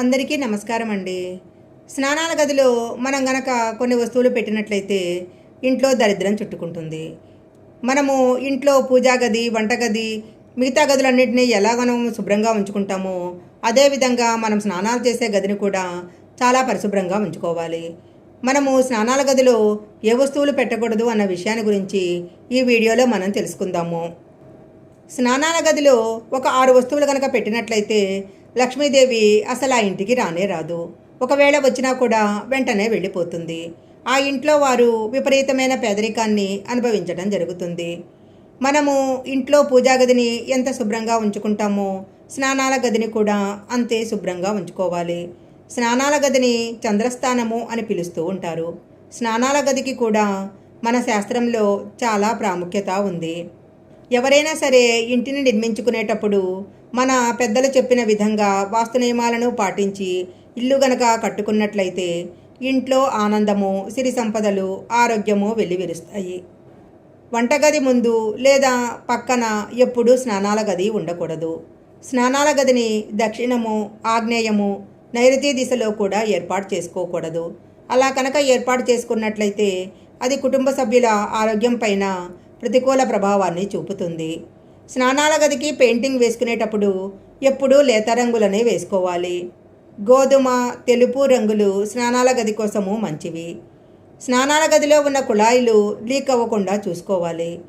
అందరికీ నమస్కారం అండి. స్నానాల గదిలో మనం గనక కొన్ని వస్తువులు పెట్టినట్లయితే ఇంట్లో దరిద్రం చుట్టుకుంటుంది. మనము ఇంట్లో పూజా గది వంటగది మిగతా గదులన్నింటినీ ఎలాగనో శుభ్రంగా ఉంచుకుంటామో అదేవిధంగా మనం స్నానాలు చేసే గదిని కూడా చాలా పరిశుభ్రంగా ఉంచుకోవాలి. మనము స్నానాల గదిలో ఏ వస్తువులు పెట్టకూడదు అన్న విషయాన్ని గురించి ఈ వీడియోలో మనం తెలుసుకుందాము. స్నానాల గదిలో ఒక ఆరు వస్తువులు కనుక పెట్టినట్లయితే లక్ష్మీదేవి అసలు ఆ ఇంటికి రానే రాదు. ఒకవేళ వచ్చినా కూడా వెంటనే వెళ్ళిపోతుంది. ఆ ఇంట్లో వారు విపరీతమైన పేదరికాన్ని అనుభవించడం జరుగుతుంది. మనము ఇంట్లో పూజా గదిని ఎంత శుభ్రంగా ఉంచుకుంటామో స్నానాల గదిని కూడా అంతే శుభ్రంగా ఉంచుకోవాలి. స్నానాల గదిని చంద్రస్థానము అని పిలుస్తూ ఉంటారు. స్నానాల గదికి కూడా మన శాస్త్రంలో చాలా ప్రాముఖ్యత ఉంది. ఎవరైనా సరే ఇంటిని నిర్మించుకునేటప్పుడు మన పెద్దలు చెప్పిన విధంగా వాస్తు నియమాలను పాటించి ఇల్లు గనక కట్టుకున్నట్లయితే ఇంట్లో ఆనందము సిరి సంపదలు ఆరోగ్యము వెల్లివిరుస్తాయి. వంటగది ముందు లేదా పక్కన ఎప్పుడూ స్నానాల గది ఉండకూడదు. స్నానాల గదిని దక్షిణము ఆగ్నేయము నైరుతి దిశలో కూడా ఏర్పాటు చేసుకోకూడదు. అలా కనుక ఏర్పాటు చేసుకున్నట్లయితే అది కుటుంబ సభ్యుల ఆరోగ్యం పైన ప్రతికూల ప్రభావాన్ని చూపుతుంది. స్నానాల గదికి పెయింటింగ్ వేసుకునేటప్పుడు ఎప్పుడూ లేత రంగులనే వేసుకోవాలి. గోధుమ తెలుపు రంగులు స్నానాల గది కోసము మంచివి. స్నానాల గదిలో ఉన్న కుళాయిలు లీక్ అవ్వకుండా చూసుకోవాలి.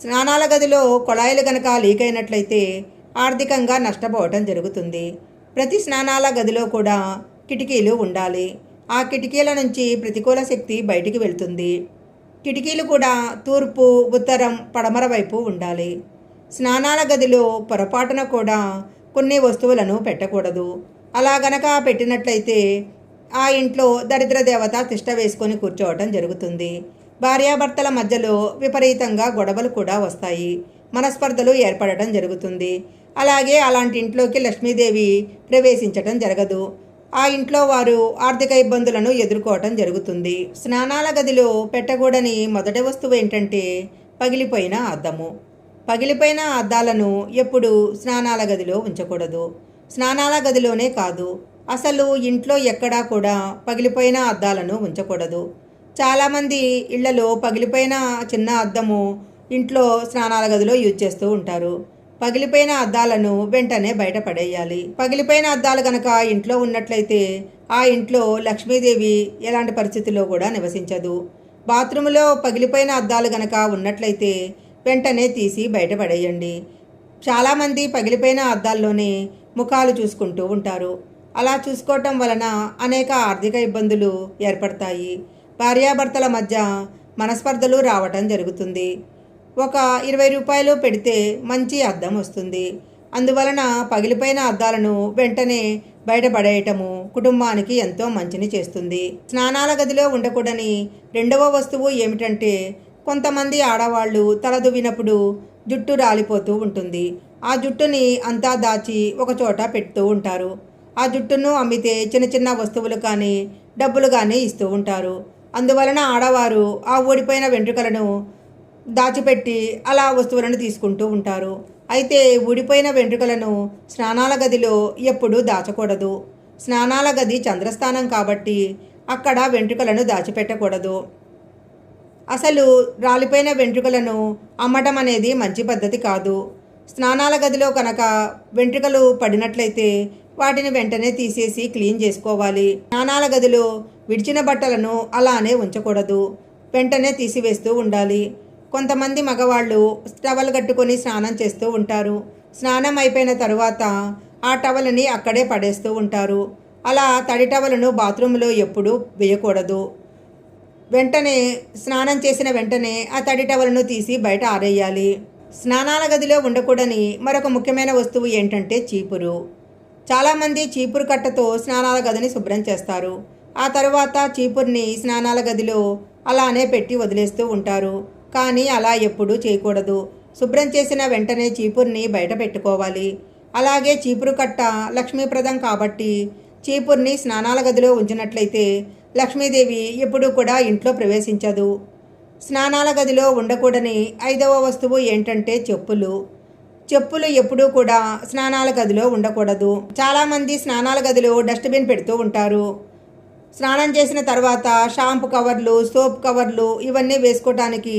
స్నానాల గదిలో కుళాయిలు కనుక లీక్ అయినట్లయితే ఆర్థికంగా నష్టపోవటం జరుగుతుంది. ప్రతి స్నానాల గదిలో కూడా కిటికీలు ఉండాలి. ఆ కిటికీల నుంచి ప్రతికూల శక్తి బయటికి వెళ్తుంది. కిటికీలు కూడా తూర్పు ఉత్తరం పడమర వైపు ఉండాలి. స్నానాల గదిలో పొరపాటున కూడా కొన్ని వస్తువులను పెట్టకూడదు. అలా గనక పెట్టినట్లయితే ఆ ఇంట్లో దరిద్ర దేవత తిష్ట వేసుకొని కూర్చోవటం జరుగుతుంది. భార్యాభర్తల మధ్యలో విపరీతంగా గొడవలు కూడా వస్తాయి. మనస్పర్ధలు ఏర్పడటం జరుగుతుంది. అలాగే అలాంటి ఇంట్లోకి లక్ష్మీదేవి ప్రవేశించటం జరగదు. ఆ ఇంట్లో వారు ఆర్థిక ఇబ్బందులను ఎదుర్కోవటం జరుగుతుంది. స్నానాల గదిలో పెట్టకూడని మొదటి వస్తువు ఏంటంటే పగిలిపోయిన అద్దము. పగిలిపోయిన అద్దాలను ఎప్పుడు స్నానాల గదిలో ఉంచకూడదు. స్నానాల గదిలోనే కాదు అసలు ఇంట్లో ఎక్కడా కూడా పగిలిపోయిన అద్దాలను ఉంచకూడదు. చాలామంది ఇళ్ళలో పగిలిపోయిన చిన్న అద్దము ఇంట్లో స్నానాల గదిలో యూజ్ చేస్తూ ఉంటారు. పగిలిపోయిన అద్దాలను వెంటనే బయటపడేయాలి. పగిలిపోయిన అద్దాలు కనుక ఇంట్లో ఉన్నట్లయితే ఆ ఇంట్లో లక్ష్మీదేవి ఎలాంటి పరిస్థితుల్లో కూడా నివసించదు. బాత్రూంలో పగిలిపోయిన అద్దాలు గనక ఉన్నట్లయితే వెంటనే తీసి బయటపడేయండి. చాలామంది పగిలిపోయిన అద్దాల్లోనే ముఖాలు చూసుకుంటూ ఉంటారు. అలా చూసుకోవటం వలన అనేక ఆర్థిక ఇబ్బందులు ఏర్పడతాయి. భార్యాభర్తల మధ్య మనస్పర్ధలు రావటం జరుగుతుంది. ఒక ఇరవై రూపాయలు పెడితే మంచి అద్దం వస్తుంది. అందువలన పగిలిపోయిన అద్దాలను వెంటనే బయటపడేయటము కుటుంబానికి ఎంతో మంచిని చేస్తుంది. స్నానాల గదిలో ఉండకూడని రెండవ వస్తువు ఏమిటంటే కొంతమంది ఆడవాళ్ళు తలదువ్వినప్పుడు జుట్టు రాలిపోతూ ఉంటుంది. ఆ జుట్టుని అంతా దాచి ఒకచోట పెడుతూ ఉంటారు. ఆ జుట్టును అమ్మితే చిన్న చిన్న వస్తువులు కానీ డబ్బులు కానీ ఇస్తూ ఉంటారు. అందువలన ఆడవారు ఆ ఊడిపోయిన వెంట్రుకలను దాచిపెట్టి అలా వస్తువులను తీసుకుంటూ ఉంటారు. అయితే ఊడిపోయిన వెంట్రుకలను స్నానాల గదిలో ఎప్పుడూ దాచకూడదు. స్నానాల గది చంద్రస్థానం కాబట్టి అక్కడ వెంట్రుకలను దాచిపెట్టకూడదు. అసలు రాలిపోయిన వెంట్రుకలను అమ్మటం అనేది మంచి పద్ధతి కాదు. స్నానాల గదిలో కనుక వెంట్రుకలు పడినట్లయితే వాటిని వెంటనే తీసేసి క్లీన్ చేసుకోవాలి. స్నానాల గదిలో విడిచిన బట్టలను అలానే ఉంచకూడదు. వెంటనే తీసివేస్తూ ఉండాలి. కొంతమంది మగవాళ్ళు టవల్ కట్టుకొని స్నానం చేస్తూ ఉంటారు. స్నానం అయిపోయిన తరువాత ఆ టవల్ని అక్కడే పడేస్తూ ఉంటారు. అలా తడి టవలను బాత్రూంలో ఎప్పుడూ వేయకూడదు. వెంటనే స్నానం చేసిన వెంటనే ఆ తడి టవల్ను తీసి బయట ఆరేయాలి. స్నానాల గదిలో ఉండకూడని మరొక ముఖ్యమైన వస్తువు ఏంటంటే చీపురు. చాలామంది చీపురు కట్టతో స్నానాల గదిని శుభ్రం చేస్తారు. ఆ తర్వాత చీపుర్ని స్నానాల గదిలో అలానే పెట్టి వదిలేస్తూ ఉంటారు. కానీ అలా ఎప్పుడూ చేయకూడదు. శుభ్రం చేసిన వెంటనే చీపుర్ని బయట పెట్టుకోవాలి. అలాగే చీపురు కట్ట లక్ష్మీప్రదం కాబట్టి చీపుర్ని స్నానాల గదిలో ఉంచినట్లయితే లక్ష్మీదేవి ఎప్పుడూ కూడా ఇంట్లో ప్రవేశించదు. స్నానాల గదిలో ఉండకూడని ఐదవ వస్తువు ఏంటంటే చెప్పులు. చెప్పులు ఎప్పుడూ కూడా స్నానాల గదిలో ఉండకూడదు. చాలామంది స్నానాల గదిలో డస్ట్బిన్ పెడుతూ ఉంటారు. స్నానం చేసిన తర్వాత షాంపు కవర్లు సోప్ కవర్లు ఇవన్నీ వేసుకోవటానికి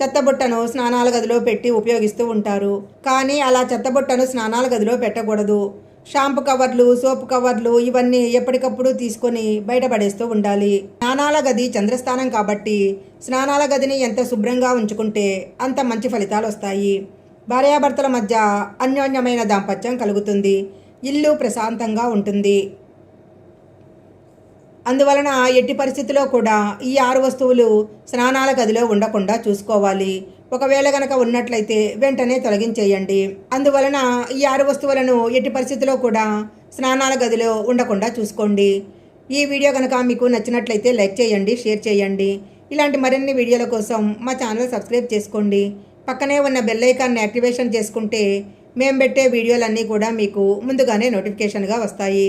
చెత్తబుట్టను స్నానాల గదిలో పెట్టి ఉపయోగిస్తూ ఉంటారు. కానీ అలా చెత్తబుట్టను స్నానాల గదిలో పెట్టకూడదు. షాంపూ కవర్లు సోప్ కవర్లు ఇవన్నీ ఎప్పటికప్పుడు తీసుకొని బయటపడేస్తూ ఉండాలి. స్నానాల గది చంద్రస్థానం కాబట్టి స్నానాల గదిని ఎంత శుభ్రంగా ఉంచుకుంటే అంత మంచి ఫలితాలు వస్తాయి. భార్యాభర్తల మధ్య అన్యోన్యమైన దాంపత్యం కలుగుతుంది. ఇల్లు ప్రశాంతంగా ఉంటుంది. అందువలన ఎట్టి పరిస్థితిలో కూడా ఈ ఆరు వస్తువులు స్నానాల గదిలో ఉండకుండా చూసుకోవాలి. ఒకవేళ గనక ఉన్నట్లయితే వెంటనే తొలగించేయండి. అందువలన ఈ ఆరు వస్తువులను ఎట్టి పరిస్థితిలో కూడా స్నానాల గదిలో ఉండకుండా చూసుకోండి. ఈ వీడియో కనుక మీకు నచ్చినట్లయితే లైక్ చేయండి షేర్ చేయండి. ఇలాంటి మరిన్ని వీడియోల కోసం మా ఛానల్ సబ్స్క్రైబ్ చేసుకోండి. పక్కనే ఉన్న బెల్ ఐకాన్ని యాక్టివేషన్ చేసుకుంటే మేము పెట్టే వీడియోలన్నీ కూడా మీకు ముందుగానే నోటిఫికేషన్గా వస్తాయి.